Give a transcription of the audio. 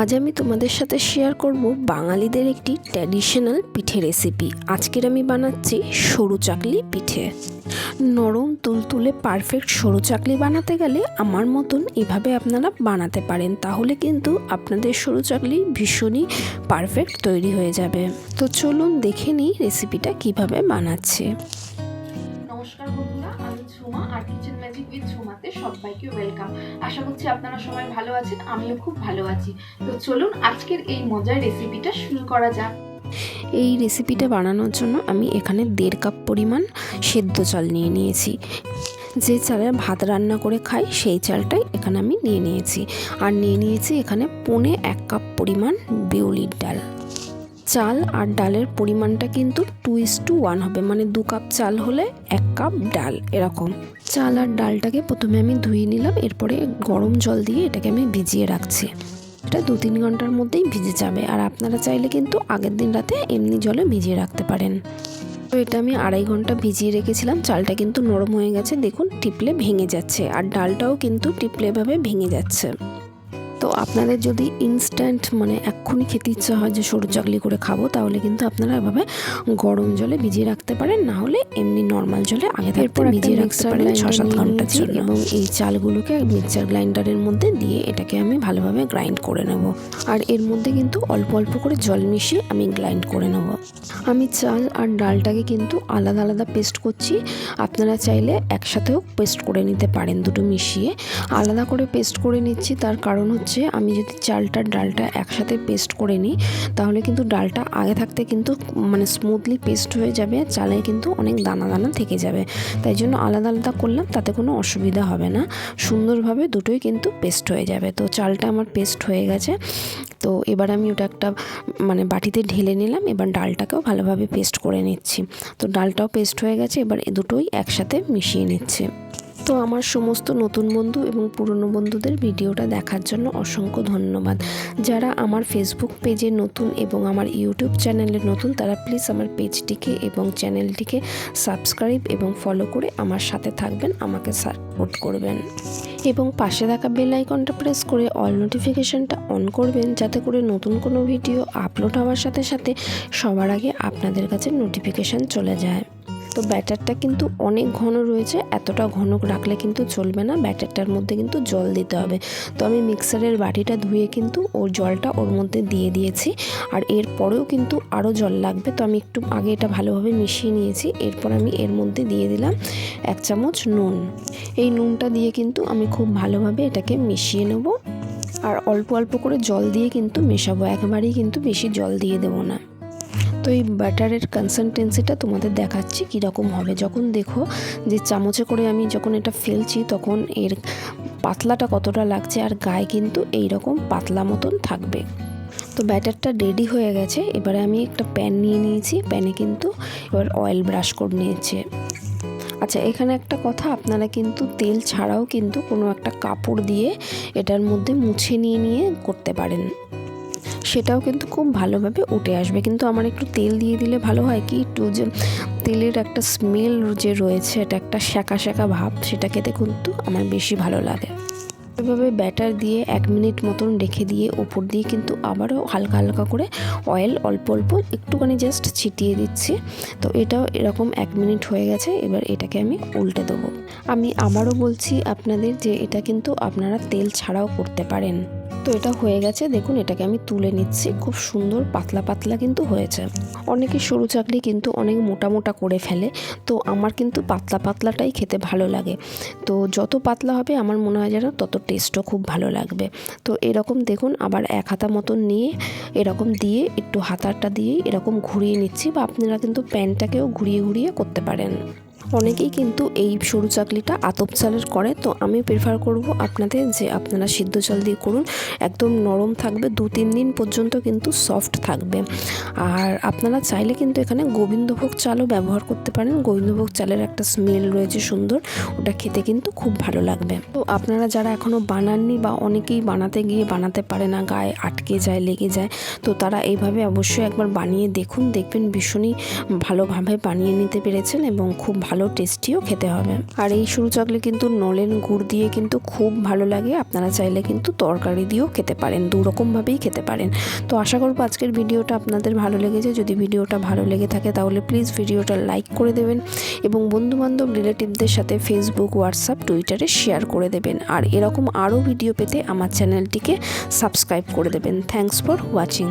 আজ আমি তোমাদের সাথে শেয়ার করব বাঙালিদের একটি ট্র্যাডিশনাল পিঠে রেসিপি আজকের আমি বানাচ্ছি সরু চাকলি পিঠে। নরম, তুলতুলে পারফেক্ট সরু চাকলি বানাতে গেলে আমার মতন এভাবে আপনারা বানাতে পারেন, তাহলে কিন্তু আপনাদের সরু চাকলি ভীষণই পারফেক্ট তৈরি হয়ে যাবে। তো চলুন দেখে নিই রেসিপিটা কীভাবে বানাচ্ছে। সবাইকে ওয়েলকাম আশা করছি আপনারা সবাই ভালো আছেন, আমিও খুব ভালো আছি। তো চলুন আজকের এই মজার রেসিপিটা শুরু করা যাক। এই রেসিপিটা বানানোর জন্য আমি এখানে দেড় কাপ পরিমাণ সেদ্ধ চাল নিয়ে নিয়েছি। যে চালের ভাত রান্না করে খাই, সেই চালটাই এখানে আমি নিয়ে নিয়েছি। আর নিয়ে নিয়েছি এখানে পৌনে এক কাপ পরিমাণ বিউলির ডাল। চাল আর ডালের পরিমাণটা কিন্তু টু ইস টু ওয়ান হবে। মানে দু কাপ চাল হলে এক কাপ ডাল, এরকম। চাল আর ডালটাকে প্রথমে আমি ধুয়ে নিলাম, এরপরে গরম জল দিয়ে এটাকে আমি ভিজিয়ে রাখছি। এটা দু তিন ঘণ্টার মধ্যেই ভিজে যাবে, আর আপনারা চাইলে কিন্তু আগের দিন রাতে এমনি জলে ভিজিয়ে রাখতে পারেন। তো এটা আমি আড়াই ঘণ্টা ভিজিয়ে রেখেছিলাম, চালটা কিন্তু নরম হয়ে গেছে, দেখুন, টিপলে ভেঙে যাচ্ছে, আর ডালটাও কিন্তু টিপলে এভাবে ভেঙে যাচ্ছে। তো আপনাদের যদি ইনস্ট্যান্ট মানে এক্ষুনি খেতে ইচ্ছা হয় যে সরু চাকলি করে খাব তাহলে কিন্তু আপনারা এভাবে গরম জলে ভিজিয়ে রাখতে পারেন না হলে এমনি নর্মাল জলে আগে এরপর ভিজিয়ে রাখতে পারেন ছ সাত ঘণ্টার জন্য। এবং এই চালগুলোকে মিক্সার গ্রাইন্ডারের মধ্যে দিয়ে এটাকে আমি ভালোভাবে গ্রাইন্ড করে নেব। আর এর মধ্যে কিন্তু অল্প অল্প করে জল মিশিয়ে আমি গ্রাইন্ড করে নেব। আমি চাল আর ডালটাকে কিন্তু আলাদা আলাদা পেস্ট করছি। আপনারা চাইলে একসাথেও পেস্ট করে নিতে পারেন দুটো মিশিয়ে। আলাদা করে পেস্ট করে নিচ্ছি তার কারণ হচ্ছে আমি যদি চালটা, ডালটা একসাথে পেস্ট করে নিই, তাহলে কিন্তু ডালটা আগে থাকতে কিন্তু মানে স্মুথলি পেস্ট হয়ে যাবে, চালে কিন্তু অনেক দানা দানা থেকে যাবে। তাই জন্য আলাদা আলাদা করলাম, তাতে কোনো অসুবিধা হবে না। সুন্দরভাবে দুটোই কিন্তু পেস্ট হয়ে যাবে। তো চালটা আমার পেস্ট হয়ে গেছে। তো এবার আমি ওটা একটা মানে বাটিতে ঢেলে নিলাম, এবার ডালটাকেও ভালোভাবে পেস্ট করে নিচ্ছি। তো ডালটাও পেস্ট হয়ে গেছে, এবার এ দুটোই একসাথে মিশিয়ে নিচ্ছে। তো আমার সমস্ত নতুন বন্ধু এবং পুরনো বন্ধুদের ভিডিওটা দেখার জন্য অসংখ্য ধন্যবাদ। যারা আমার ফেসবুক পেজে নতুন এবং আমার ইউটিউব চ্যানেলে নতুন, তারা প্লিজ আমার পেজটিকে এবং চ্যানেলটিকে সাবস্ক্রাইব এবং ফলো করে আমার সাথে থাকবেন, আমাকে সাপোর্ট করবেন। এবং পাশে থাকা বেল আইকনটা প্রেস করে অল নোটিফিকেশানটা অন করবেন, যাতে করে নতুন কোনো ভিডিও আপলোড হওয়ার সাথে সাথে সবার আগে আপনাদের কাছে নোটিফিকেশান চলে যায়। তো ব্যাটারটা কিন্তু অনেক ঘন রয়েছে, এতটা ঘন রাখলে কিন্তু চলবে না, ব্যাটারটার মধ্যে কিন্তু জল দিতে হবে। তো আমি মিক্সারের বাটিটা ধুয়ে কিন্তু ওর জলটা ওর মধ্যে দিয়ে দিয়েছি, আর এরপরেও কিন্তু আরও জল লাগবে। তো আমি একটু আগে এটা ভালোভাবে মিশিয়ে নিয়েছি, এরপর আমি এর মধ্যে দিয়ে দিলাম এক চামচ নুন। এই নুনটা দিয়ে কিন্তু আমি খুব ভালোভাবে এটাকে মিশিয়ে নেব, আর অল্প অল্প করে জল দিয়ে কিন্তু মেশাবো, একবারেই কিন্তু বেশি জল দিয়ে দেবো না। তো এই ব্যাটারের কনসিস্টেন্সিটা তোমাদের দেখাচ্ছি কীরকম হবে। যখন দেখো যে চামচে করে আমি যখন এটা ফেলছি তখন এর পাতলাটা কতটা লাগছে আর গায়ে কিন্তু এই রকম পাতলা মতন থাকবে। তো ব্যাটারটা রেডি হয়ে গেছে। এবারে আমি একটা প্যান নিয়ে নিয়েছি। প্যানে কিন্তু এবার অয়েল ব্রাশ করে নিয়েছে। আচ্ছা এখানে একটা কথা, আপনারা কিন্তু তেল ছাড়াও কিন্তু কোনো একটা কাপড় দিয়ে এটার মধ্যে মুছে নিয়ে নিয়ে করতে পারেন। সেটাও কিন্তু খুব ভালোভাবে উঠে আসবে। কিন্তু আমার একটু তেল দিয়ে দিলে ভালো হয় কি? একটু যে তেলের একটা স্মেল যে রয়েছে, এটা একটা শ্যাকা শ্যাকা ভাব, সেটা খেতে কিন্তু আমার বেশি ভালো লাগে। এভাবে ব্যাটার দিয়ে এক মিনিট মতন রেখে দিয়ে ওপর দিয়ে কিন্তু আবারও হালকা হালকা করে অয়েল অল্প অল্প একটুখানি জাস্ট ছিটিয়ে দিচ্ছি। তো এটাও এরকম এক মিনিট হয়ে গেছে, এবার এটাকে আমি উল্টে দেবো। আমি আবারও বলছি আপনাদের যে এটা কিন্তু আপনারা তেল ছাড়াও করতে পারেন। তো এটা হয়ে গেছে। দেখুন, এটাকে আমি তুলে নিচ্ছি। খুব সুন্দর, পাতলা পাতলা কিন্তু হয়েছে। অনেকে সরু চাকরি কিন্তু অনেক মোটা মোটা করে ফেলে। তো আমার কিন্তু পাতলা, পাতলাটাই খেতে ভালো লাগে। তো যত পাতলা হবে, আমার মনে হয় যেন তত টেস্টও খুব ভালো লাগবে। তো এরকম দেখুন, আবার এক হাতা মতন নিয়ে এরকম দিয়ে, একটু হাতাটা দিয়ে এরকম ঘুরিয়ে নিচ্ছি বা আপনারা কিন্তু প্যানটাকেও ঘুরিয়ে ঘুরিয়ে করতে পারেন। অনেকেই কিন্তু এই সরু চাকলিটা আতপ চালের করে, তো আমি প্রেফার করব আপনাদের যে আপনারা সিদ্ধ চাল দিয়ে করুন। একদম নরম থাকবে, দু তিন দিন পর্যন্ত কিন্তু সফট থাকবে। আর আপনারা চাইলে কিন্তু এখানে গোবিন্দভোগ চালও ব্যবহার করতে পারেন। গোবিন্দভোগ চালের একটা স্মেল রয়েছে সুন্দর, ওটা খেতে কিন্তু খুব ভালো লাগবে। তো আপনারা যারা এখনও বানাননি বা অনেকেই বানাতে গিয়ে বানাতে পারে না, গায়ে আটকে যায়, লেগে যায়, তো তারা এইভাবে অবশ্যই একবার বানিয়ে দেখুন। দেখবেন ভীষণই ভালোভাবে বানিয়ে নিতে পেরেছেন এবং খুব ভালো ভালো টেস্টিও খেতে হবে। আর এই সরু চাকলি কিন্তু নলেন গুড় দিয়ে কিন্তু খুব ভালো লাগে। আপনারা চাইলে কিন্তু তরকারি দিয়েও খেতে পারেন দু রকমভাবেই খেতে পারেন। তো আশা করব আজকের ভিডিওটা আপনাদের ভালো লেগেছে। যদি ভিডিওটা ভালো লেগে থাকে তাহলে প্লিজ ভিডিওটা লাইক করে দেবেন এবং বন্ধুবান্ধব রিলেটিভদের সাথে ফেসবুক হোয়াটসঅ্যাপ টুইটারে শেয়ার করে দেবেন। আর এরকম আরও ভিডিও পেতে আমার চ্যানেলটিকে সাবস্ক্রাইব করে দেবেন। Thanks for watching